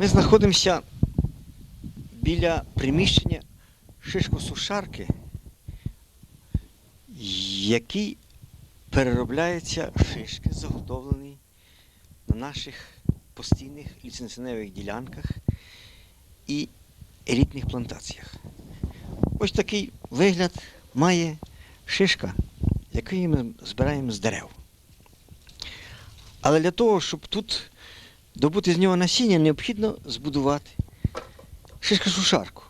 Ми знаходимося біля приміщення шишкосушарки, який переробляється шишки, заготовлені на наших постійних ліцензіоневих ділянках і елітних плантаціях. Ось такий вигляд має шишка, яку ми збираємо з дерев. Але для того, щоб тут добути з нього насіння, необхідно збудувати шишка-шушарку.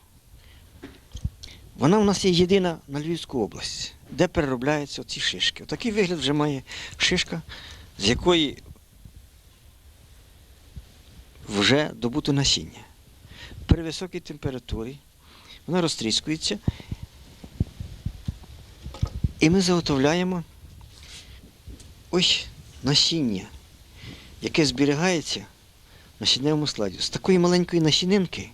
Вона у нас є єдина на Львівську область, де переробляються ці шишки. Такий вигляд вже має шишка, з якої вже добуто насіння. При високій температурі вона розтріскується. І ми заготовляємо ось насіння, яке зберігається насінневому складі. З такої маленької насінинки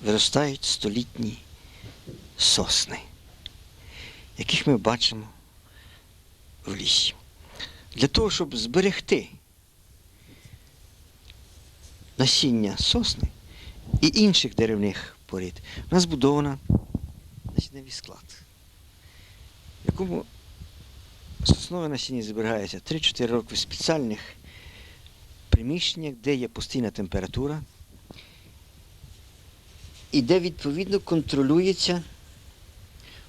виростають столітні сосни, яких ми бачимо в лісі. Для того, щоб зберегти насіння сосни і інших деревних порід, у нас збудована насінневий склад, в якому соснове насіння зберігається 3-4 роки в спеціальних приміщеннях, де є постійна температура і де відповідно контролюється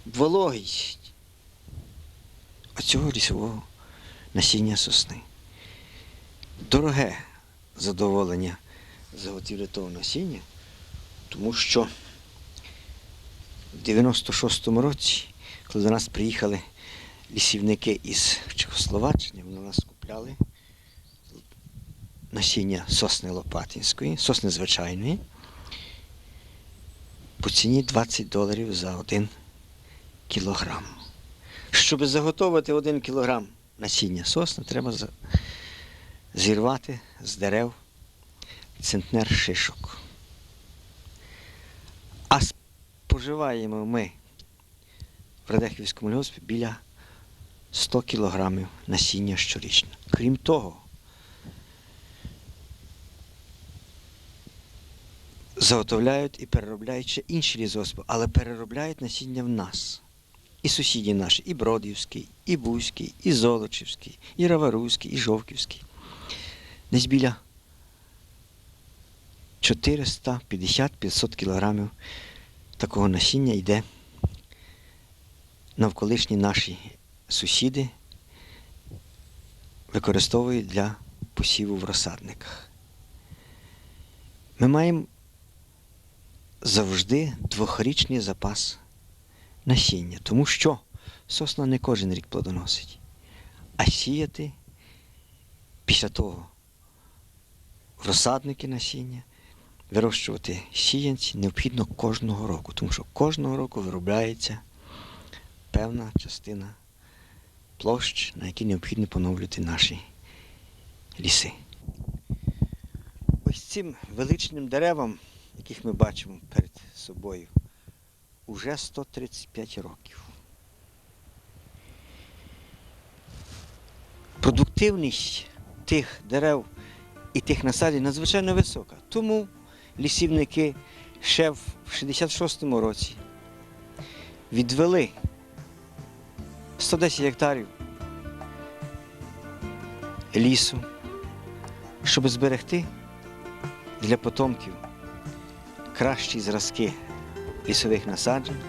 вологість оцього лісового насіння сосни. Дороге задоволення заготівлі того насіння, тому що в 96-му році, коли до нас приїхали лісівники із Чехословаччини, вони нас купляли насіння сосни Лопатинської, сосни звичайної, по ціні 20 доларів за один кілограм. Щоб заготовити один кілограм насіння сосни, треба зірвати з дерев центнер шишок. А споживаємо ми в Радехівському лісі біля 100 кілограмів насіння щорічно. Крім того, заготовляють і переробляють ще інші лісгоспи, але переробляють насіння в нас. І сусіді наші, і Бродівський, і Бузький, і Золочівський, і Раваруський, і Жовківський. Десь біля 450-500 кілограмів такого насіння йде навколишні наші сусіди використовують для посіву в розсадниках. Ми маємо завжди двохрічний запас насіння, тому що сосна не кожен рік плодоносить, а сіяти після того розсадники насіння, вирощувати сіянці необхідно кожного року, тому що кожного року виробляється певна частина площ, на які необхідно поновлювати наші ліси. Ось цим величним деревам, яких ми бачимо перед собою, уже 135 років. Продуктивність тих дерев і тих насаджень надзвичайно висока. Тому лісівники ще в 66-му році відвели 110 гектарів лісу, щоб зберегти для потомків кращі зразки лісових насаджень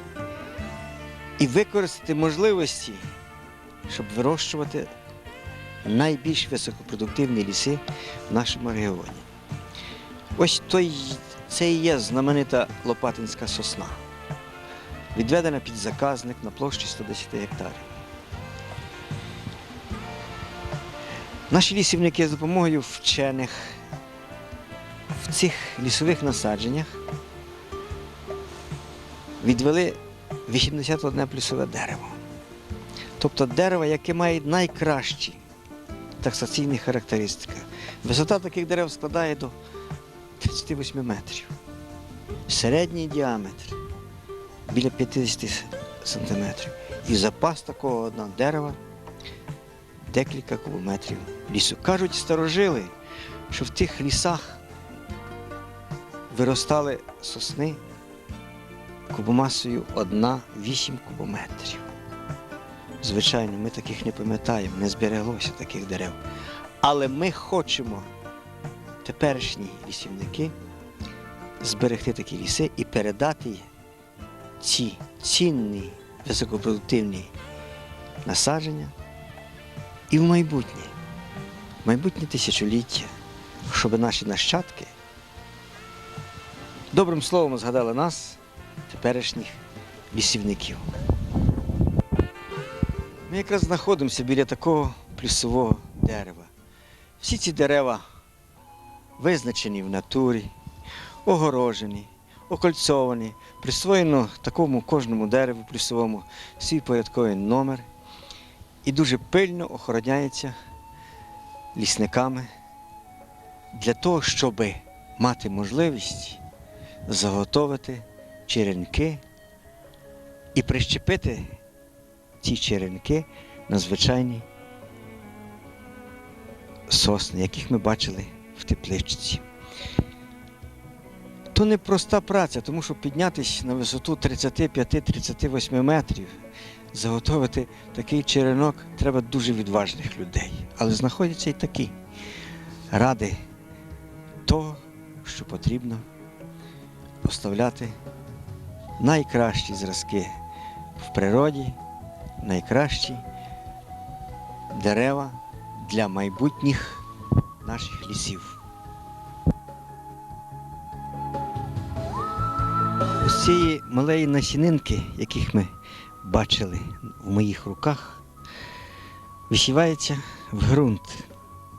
і використати можливості, щоб вирощувати найбільш високопродуктивні ліси в нашому регіоні. Ось той, це і є знаменита Лопатинська сосна, відведена під заказник на площі 110 гектарів. Наші лісівники з допомогою вчених в цих лісових насадженнях відвели 81 плюсове дерево. Тобто дерево, яке має найкращі таксаційні характеристики. Висота таких дерев складає до 38 метрів. Середній діаметр біля 50 сантиметрів. І запас такого одного дерева декілька кубометрів лісу. Кажуть старожили, що в тих лісах виростали сосни кубомасою 1,8 кубометрів. Звичайно, ми таких не пам'ятаємо, не збереглося таких дерев. Але ми хочемо, теперішні лісівники, зберегти такі ліси і передати ці цінні, високопродуктивні насадження і в майбутнє, в майбутнє тисячоліття, щоб наші нащадки добрим словом згадали нас, теперішніх лісівників. Ми якраз знаходимося біля такого плюсового дерева. Всі ці дерева визначені в натурі, огорожені, окольцовані, присвоєно такому кожному дереву плюсовому свій порядковий номер і дуже пильно охороняється лісниками для того, щоб мати можливість заготовити черенки і прищепити ці черенки на звичайні сосни, яких ми бачили в тепличці. То не проста праця, тому що піднятися на висоту 35-38 метрів, заготовити такий черенок треба дуже відважних людей. Але знаходяться і такі ради того, що потрібно поставляти найкращі зразки в природі, найкращі дерева для майбутніх наших лісів. Ось цієї малої насінинки, яких ми бачили в моїх руках, висівається в ґрунт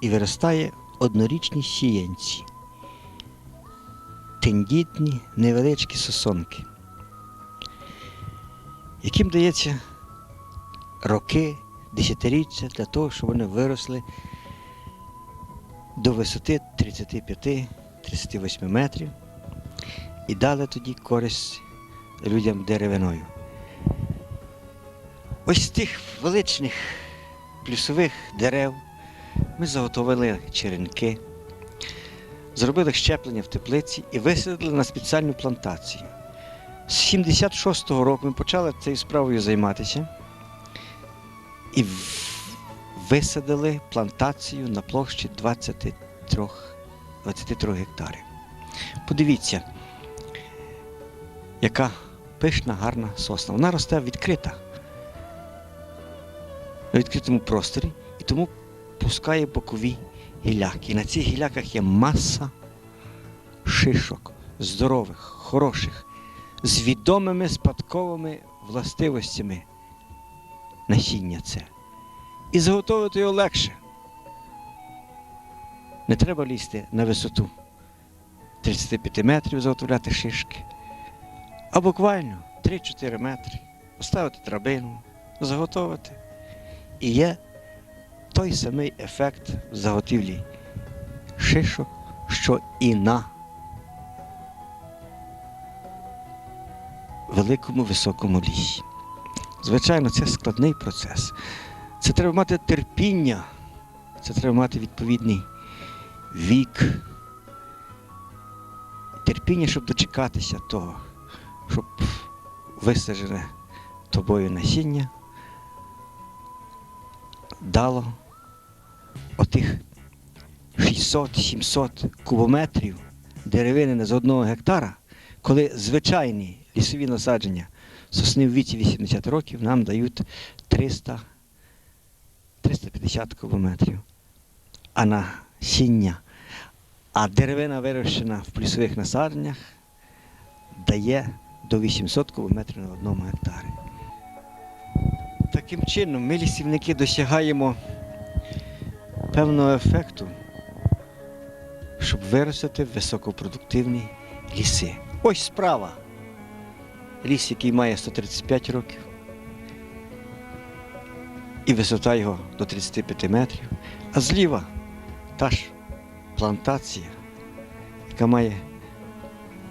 і виростає однорічні сіянці. Тендітні невеличкі сосонки, яким дається роки, десятиріччя для того, щоб вони виросли до висоти 35-38 метрів і дали тоді користь людям деревиною. Ось з тих величних плюсових дерев ми заготовили черенки, зробили щеплення в теплиці і висадили на спеціальну плантацію. З 76-го року ми почали цією справою займатися і висадили плантацію на площі 23, 23 гектарів. Подивіться, яка пишна, гарна сосна. Вона росте відкрита. На відкритому просторі і тому пускає бокові гіляки. І на цих гіляках є маса шишок, здорових, хороших, з відомими спадковими властивостями насіння це. І заготовити його легше. Не треба лізти на висоту 35 метрів, заготовляти шишки. А буквально 3-4 метри. Поставити драбину, заготовити. І є той самий ефект заготівлі шишок, що і на великому високому лісі. Звичайно, це складний процес. Це треба мати терпіння, це треба мати відповідний вік. Терпіння, щоб дочекатися того, щоб висаджене тобою насіння дало отих 600-700 кубометрів деревини з одного гектара, коли звичайні лісові насадження сосни в віці 80 років нам дають 300 350 кубометрів. А насіння, а деревина вирощена в плюсових насадженнях дає до 800 кубометрів на одному гектарі. Таким чином, ми лісівники досягаємо певного ефекту, щоб виростити високопродуктивні ліси. Ось справа. Ліс, який має 135 років, і висота його до 35 метрів, а зліва та ж плантація, яка має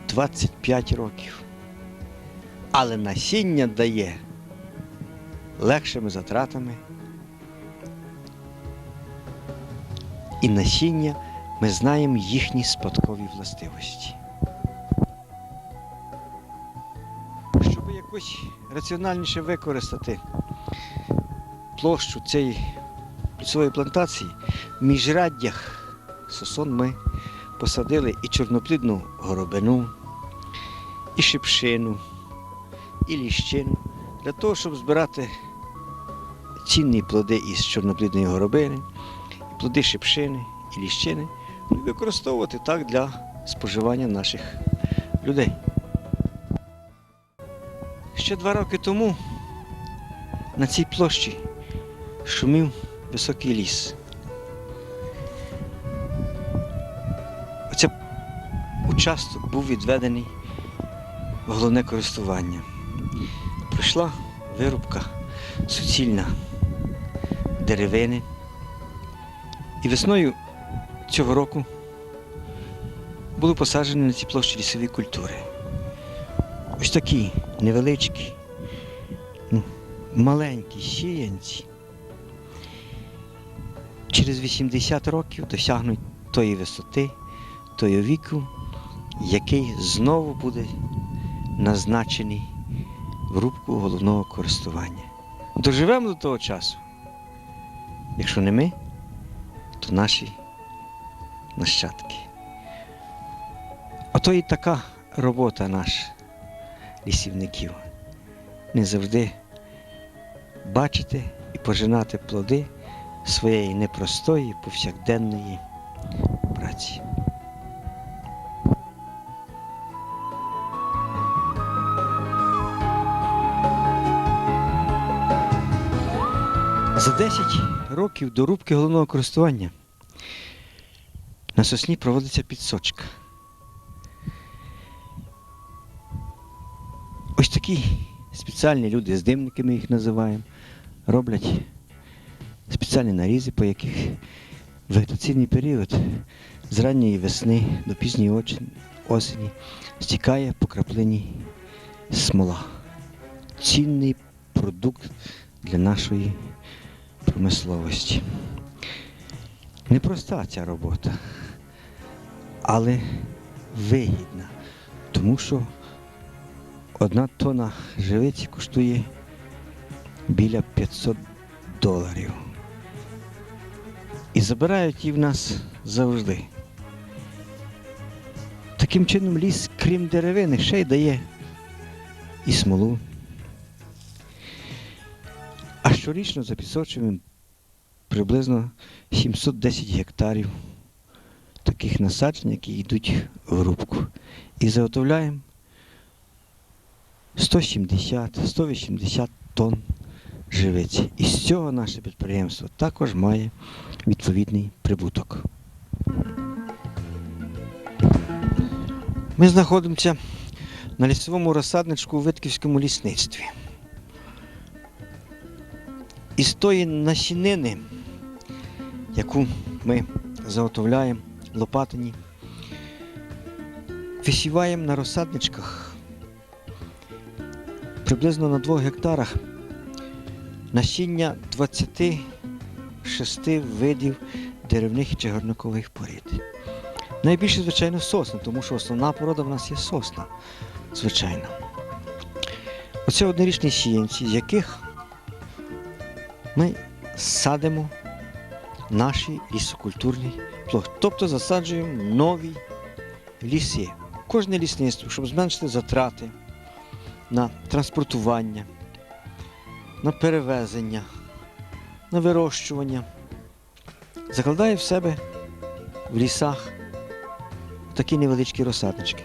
25 років. Але насіння дає легшими затратами. І насіння ми знаємо їхні спадкові властивості. Якось раціональніше використати площу цієї лісової плантації, в міжраддях сосон ми посадили і чорноплідну горобину, і шипшину, і ліщину для того, щоб збирати цінні плоди із чорноплідної горобини, і плоди шипшини і ліщини, ну, і використовувати так для споживання наших людей. Ще два роки тому на цій площі шумів високий ліс. Оце участок був відведений в головне користування. Прийшла вирубка суцільна деревини. І весною цього року були посаджені на цій площі лісові культури. Ось такі невеличкі, маленькі сіянці. Через 80 років досягнуть тої висоти, тої віку, який знову буде назначений в рубку головного користування. Доживемо до того часу. Якщо не ми, то наші нащадки. Ото і така робота наша лісівників. Не завжди бачити і пожинати плоди своєї непростої повсякденної праці. За 10 років до рубки головного користування на сосні проводиться підсочка. Ось такі спеціальні люди, здимники ми їх називаємо, роблять спеціальні нарізи, по яких вегетаційний період з ранньої весни до пізньої осені стікає по краплині смола. Цінний продукт для нашої промисловості. Непроста ця робота, але вигідна, тому що одна тонна живиці коштує біля 500 доларів. І забирають її в нас завжди. Таким чином ліс, крім деревини, ще й дає і смолу. А щорічно запісочуємо приблизно 710 гектарів таких насаджень, які йдуть в рубку. І заготовляємо 170-180 тонн живиці. І з цього наше підприємство також має відповідний прибуток. Ми знаходимося на лісовому розсадничку у Витківському лісництві. Із тої насінини, яку ми заготовляємо Лопатині, висіваємо на розсадничках приблизно на 2 гектарах насіння 26 видів деревних і чагарникових порід. Найбільше, звичайно, сосна, тому що основна порода в нас є сосна, звичайно. Оце однорічні сіянці, з яких ми садимо наші лісокультурні площі. Тобто засаджуємо нові ліси. Кожне лісництво, щоб зменшити затрати на транспортування, на перевезення, на вирощування, закладає в себе в лісах такі невеличкі розсаднички.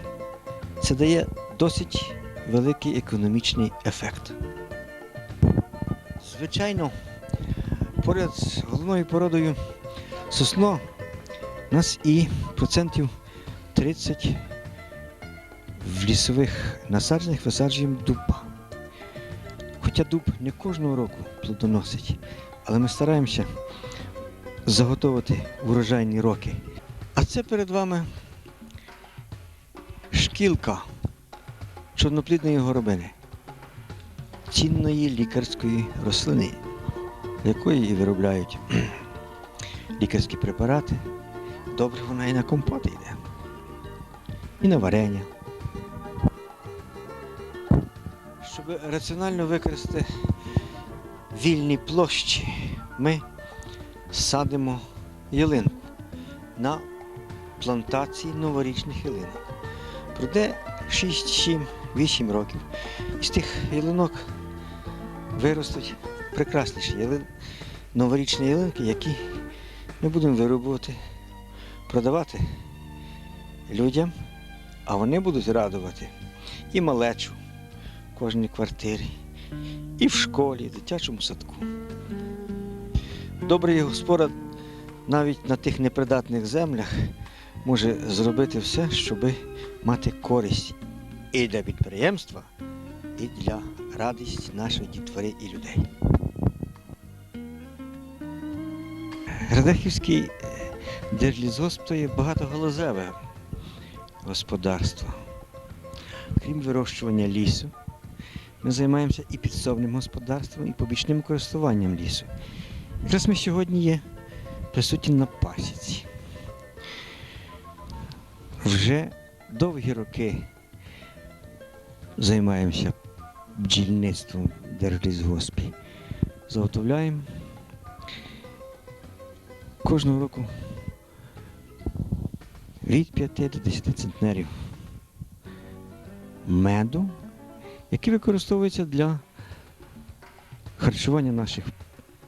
Це дає досить великий економічний ефект. Звичайно, поряд з головною породою сосно у нас і процентів 30 в лісових насадженнях висаджуємо дуба. Хоча дуб не кожного року плодоносить, але ми стараємося заготовити урожайні роки. А це перед вами шкілка чорноплідної горобини, цінної лікарської рослини, якої і виробляють лікарські препарати. Добре вона і на компоти йде, і на варення. Раціонально використати вільні площі, ми садимо ялинку на плантації новорічних ялинок. Пройде 6, 7, 8 років. З тих ялинок виростуть прекрасніші ялин... новорічні ялинки, які ми будемо вирубувати, продавати людям, а вони будуть радувати і малечу кожній квартирі, і в школі, і в дитячому садку. Добрий господар навіть на тих непридатних землях може зробити все, щоб мати користь і для підприємства, і для радості нашої дітвори і людей. Радехівський е, держлісгосп то є багатоголозеве господарство. Крім вирощування лісу, ми займаємося і підсобним господарством, і побічним користуванням лісу. Якраз ми сьогодні є присутні на пасіці. Вже довгі роки займаємося бджільництвом Держлісгоспі. Заготовляємо кожного року від 5 до 10 центнерів меду, який використовується для харчування наших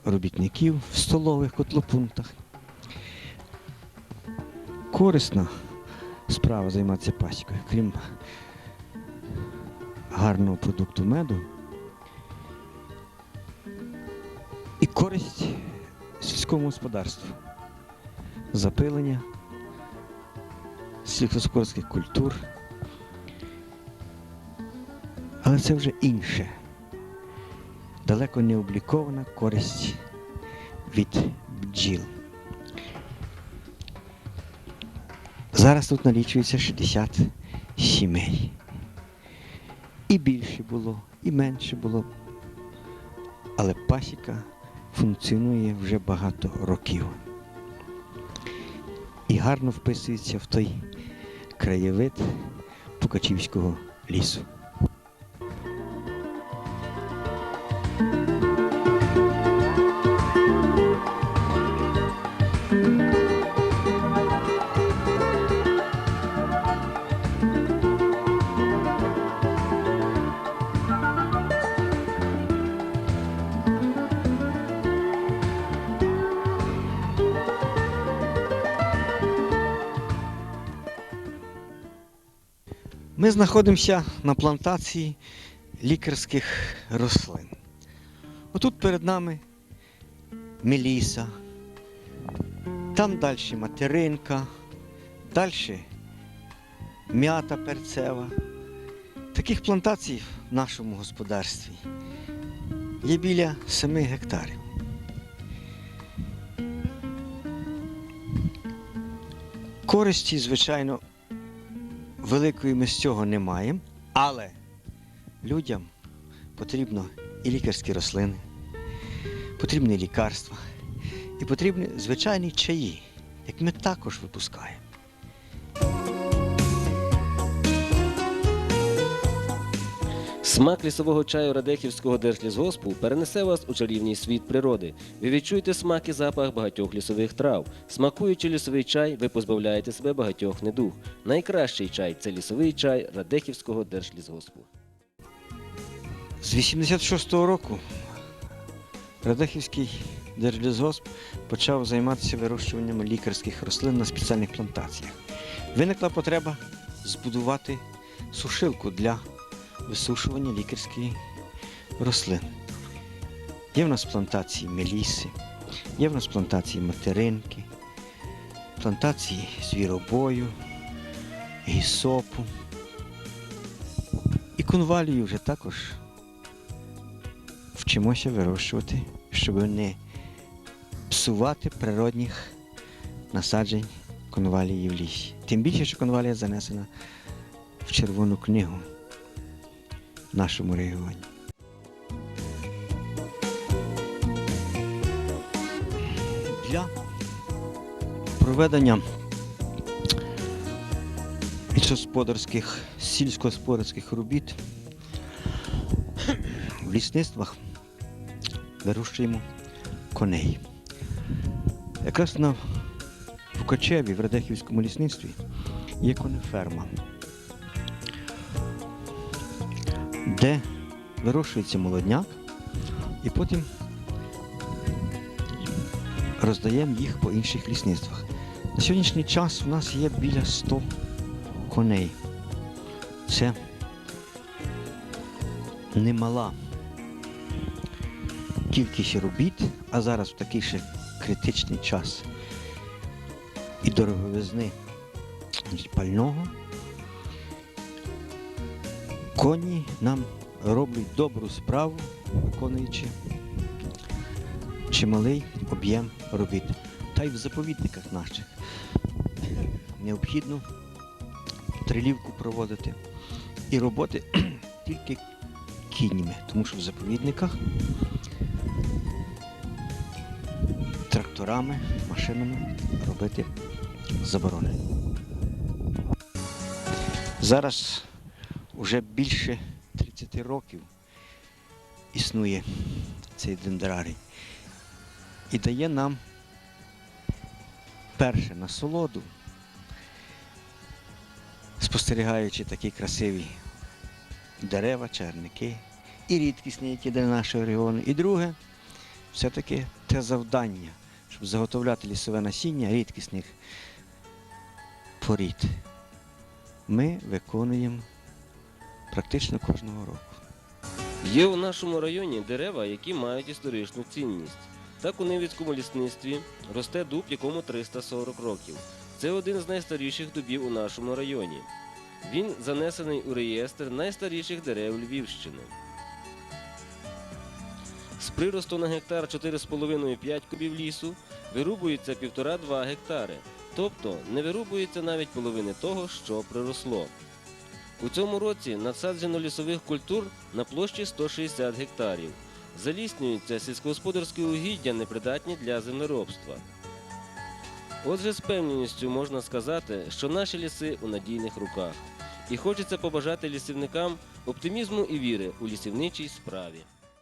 робітників в столових котлопунктах. Корисна справа займатися пасікою, крім гарного продукту меду. І користь сільському господарству. Запилення сільськогосподарських культур. Але це вже інше. Далеко не облікована користь від бджіл. Зараз тут налічується 60 сімей. І більше було, і менше було. Але пасіка функціонує вже багато років. І гарно вписується в той краєвид Пукачівського лісу. Ми знаходимося на плантації лікарських рослин. Отут перед нами меліса, там далі материнка, далі м'ята перцева. Таких плантацій в нашому господарстві є біля 7 гектарів. Користі, звичайно, великої ми з цього не маємо, але людям потрібно і лікарські рослини, потрібні лікарства, і потрібні звичайні чаї, як ми також випускаємо. Смак лісового чаю Радехівського держлісгоспу перенесе вас у чарівний світ природи. Ви відчуєте смак і запах багатьох лісових трав. Смакуючи лісовий чай, ви позбавляєте себе багатьох недуг. Найкращий чай це лісовий чай Радехівського держлісгоспу. З 86-го року Радехівський держлісгосп почав займатися вирощуванням лікарських рослин на спеціальних плантаціях. Виникла потреба збудувати сушилку для висушування лікарських рослин. Є в нас плантації меліси, є в нас плантації материнки, плантації звіробою, гісопу. І конвалію вже також вчимося вирощувати, щоб не псувати природних насаджень конвалії в лісі. Тим більше, що конвалія занесена в Червону книгу нашому регіоні. Для проведення лісогосподарських, сільськогосподарських робіт в лісництвах вирощуємо коней. Якраз на в Кочеві, в Радехівському лісництві, є конеферма, де вирощується молодняк, і потім роздаємо їх по інших лісництвах. На сьогоднішній час у нас є біля 100 коней. Це немала кількість робіт, а зараз в такий ще критичний час і дороговизни пального. Коні нам роблять добру справу, виконуючи чималий об'єм робіт. Та й в заповідниках наших необхідно трилівку проводити. І роботи тільки кіньми, тому що в заповідниках тракторами, машинами робити заборонено. Зараз вже більше 30 років існує цей дендрарій і дає нам перше насолоду, спостерігаючи такі красиві дерева, черники і рідкісні, які для нашого регіону. І друге, все-таки те завдання, щоб заготовляти лісове насіння рідкісних порід. Ми виконуємо практично кожного року. Є у нашому районі дерева, які мають історичну цінність. Так у Невицькому лісництві росте дуб, якому 340 років. Це один з найстаріших дубів у нашому районі. Він занесений у реєстр найстаріших дерев Львівщини. З приросту на гектар 4,5-5 кубів лісу вирубується 1,5-2 гектари, тобто не вирубується навіть половини того, що приросло. У цьому році надсаджено лісових культур на площі 160 гектарів. Заліснюються сільськогосподарські угіддя непридатні для землеробства. Отже, з певністю можна сказати, що наші ліси у надійних руках. І хочеться побажати лісівникам оптимізму і віри у лісівничій справі.